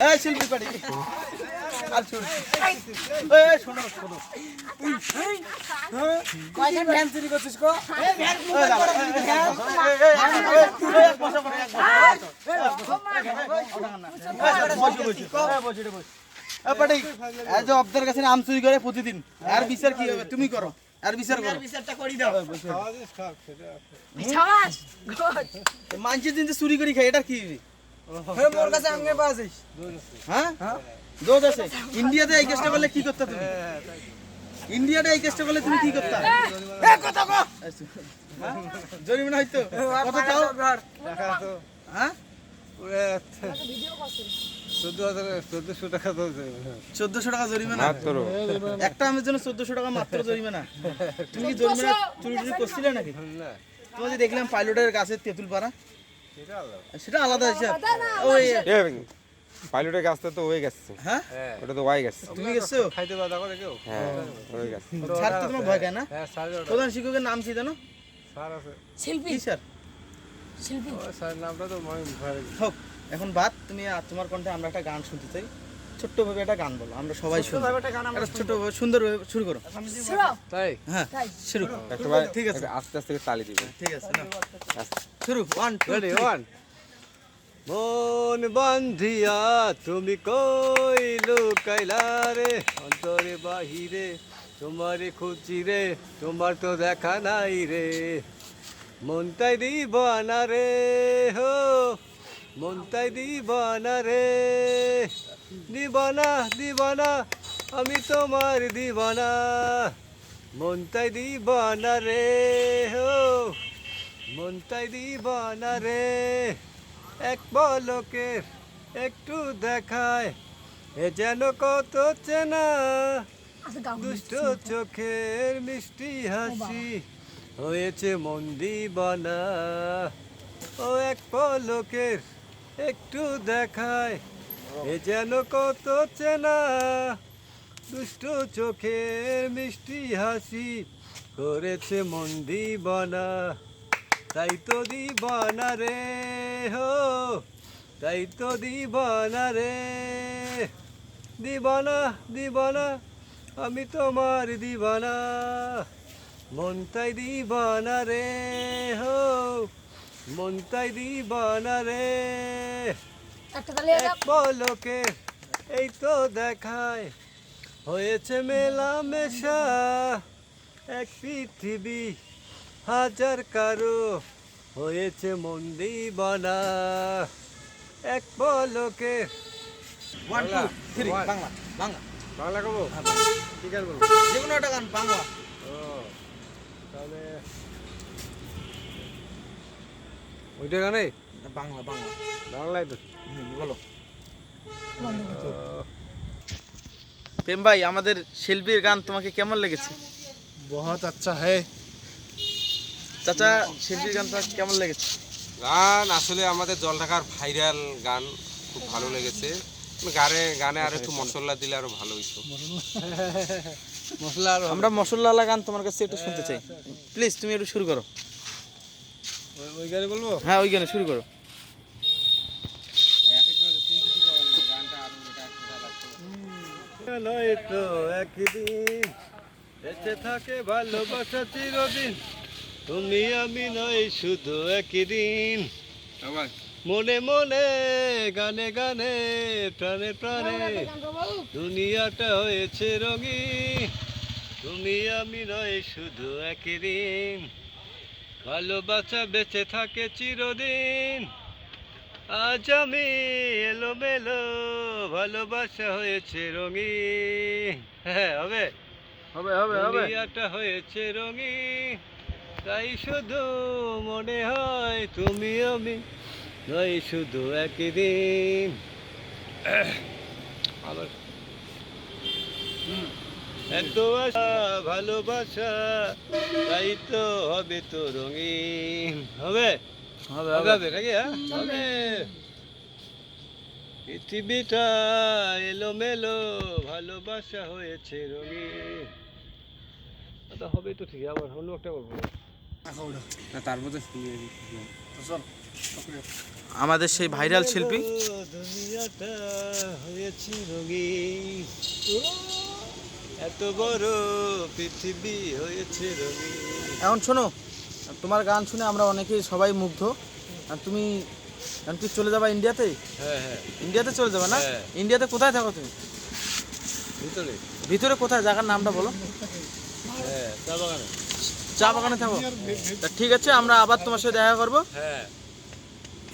এই শিল্পী পাটি আর শুন এই শোনো শোনো কয়জন ভ্যান চুরি করছিস গো আম চুরি করে প্রতিদিন আর বিচার কি হবে তুমি করো আর বিচার করো বিচারটা করি দাও দিন যে চুরি করি খাই এটা কি মোর কাছে আঙ্গে পাছিস হ্যাঁ? দোষ আছে। ইন্ডিয়াতে এই কেসটা করলে কি করতে তুমি? ইন্ডিয়াতে এই কেসটা করলে তুমি কি করতে? এ কত গো জরিমানা হইতো। কত হ্যাঁ? চোদ্দশো টাকা জরিমানা। একটা আমের জন্য চোদ্দশো টাকা মাত্র জরিমানা। তুমি কি জরিমানা চুরি টুরি করছিলে নাকি? তোমার যে দেখলাম পাইলটের গাছের তেঁতুল পাড়া। সেটা আলাদা হিসাব ওই পাইলটের গাছটা তো হয়ে গেছে। হ্যাঁ? ওটা তো হয়ে গেছে। তুমি গেছো? খাইতে বাধা করে কেউ হ্যাঁ হয়ে গেছে। স্যার তো তোমার ভয় কেন না। হ্যাঁ স্যার প্রধান শিক্ষকের নাম কি জানো? স্যার আছে। শিল্পী। কি স্যার? শিল্পী। স্যার নামটা তো মনে ভয় হোক এখন বাদ তুমি আর তোমার কণ্ঠে আমরা একটা গান শুনতে চাই। ছোট্ট ভাবে একটা গান বলো আমরা সবাই শুনব একটা ছোট্ট ভাবে সুন্দর ভাবে শুরু করো। তাই? হ্যাঁ শুরু ঠিক আছে। আস্তে আস্তে তালি দিবে। ঠিক আছে শুরু ওয়ান টু ওয়ান মন বান্ধিয়া তুমি কই লুকাইলা রে? অন্তরে বাহিরে তোমারে খুঁজি রে তোমার তো দেখা নাই রে। মনটাই দিবানা রে হো। মনটাই দিবানা রে। দিবানা দিবানা আমি তোমার দিবানা। মনটাই দিবানা রে হো। মনটাই দিবানা রে। এক পলকের একটু দেখায় এ যেন কত চেনা। আচ্ছা দুষ্ট চোখের মিষ্টি হাসি হয়েছে মন দিবানা। ও এক পলকের একটু দেখায় এ যেন কত চেনা, দুষ্ট চোখের মিষ্টি হাসি করেছে মন দিবানা। তাই তো দিবানা রে হো, তাই তো দিবানা রে। দিবানা দিবানা, আমি তোমার দিবানা। মন তাই দিবানা রে হো, মন তাই দিবানা রে। পলকে এই তো দেখায় হয়েছে মেলা মেশা। এক পৃথিবী হাজার কারও হয়েছে মন্দিবানা এক পলকে। বাংলা বাংলা বাংলা। কবো? ঠিক আছে বলব যে কোনো একটা গান বাংলা। ও তাহলে ওইটা গানে? বাংলা বাংলা। বাংলায় তো। বলো। প্রেম ভাই আমাদের শিল্পীর গান তোমাকে কেমন লেগেছে? বহুত আচ্ছা হ্যাঁ চাচা শিল্পীর গান তোমাকে কেমন লেগেছে? গান আসলে আমাদের জল ঢাকার ভাইরাল গান খুব ভালো লেগেছে। গানে গানে আর একটু মশলা দিলে আরও ভালো হইতো। মশলা। আমরা মশলাওয়ালা গান তোমার কাছে একটু শুনতে চাই। প্লিজ তুমি একটু শুরু করো। ওই- ওই গানে বলব? হ্যাঁ ওই গানে শুরু করো। নয় তো একদিন বেঁচে থাকে ভালোবাসা চিরদিন। তুমি আমি নয় শুধু একদিন। মনে মনে গানে গানে প্রাণে প্রাণে দুনিয়াটা হয়েছে রঙিন। তুমি আমি নয় শুধু একদিন। ভালোবাসা বেঁচে থাকে চিরদিন। আজ আমি এলোমেলো ভালোবাসা হয়েছে রঙিন। হ্যাঁ হবে? হবে হবে দুনিয়াটা হয়েছে রঙিন। তাই শুধু মনে হয় তুমি আমি নয় শুধু একই দিন আবার এত আশা ভালোবাসা তাই তো হবে তো রঙিন। হবে? হবে হবে নাকি হ্যাঁ? হবে। পৃথিবীটা এলোমেলো ভালোবাসা হয়েছে রঙিন। আচ্ছা হবে তো ঠিক আবার অন্য একটা বলব। তার মধ্যে আমাদের সেই ভাইরাল শিল্পী? দুনিয়াটা হয়েছে রঙিন। এত বড় পৃথিবী হয়েছে এখন শোনো তোমার গান শুনে আমরা অনেকেই সবাই মুগ্ধ। আর তুমি এখন কি চলে যাবা ইন্ডিয়াতে হ্যাঁ হ্যাঁ। ইন্ডিয়াতে চলে যাবে না। ইন্ডিয়াতে কোথায় থাকো তুমি? ভিতরে। ভিতরে কোথায়? জায়গার নামটা বলো। হ্যাঁ চা বাগানে। চা বাগানে থাকো। ঠিক আছে আমরা আবার তোমার সাথে দেখা করব। হ্যাঁ।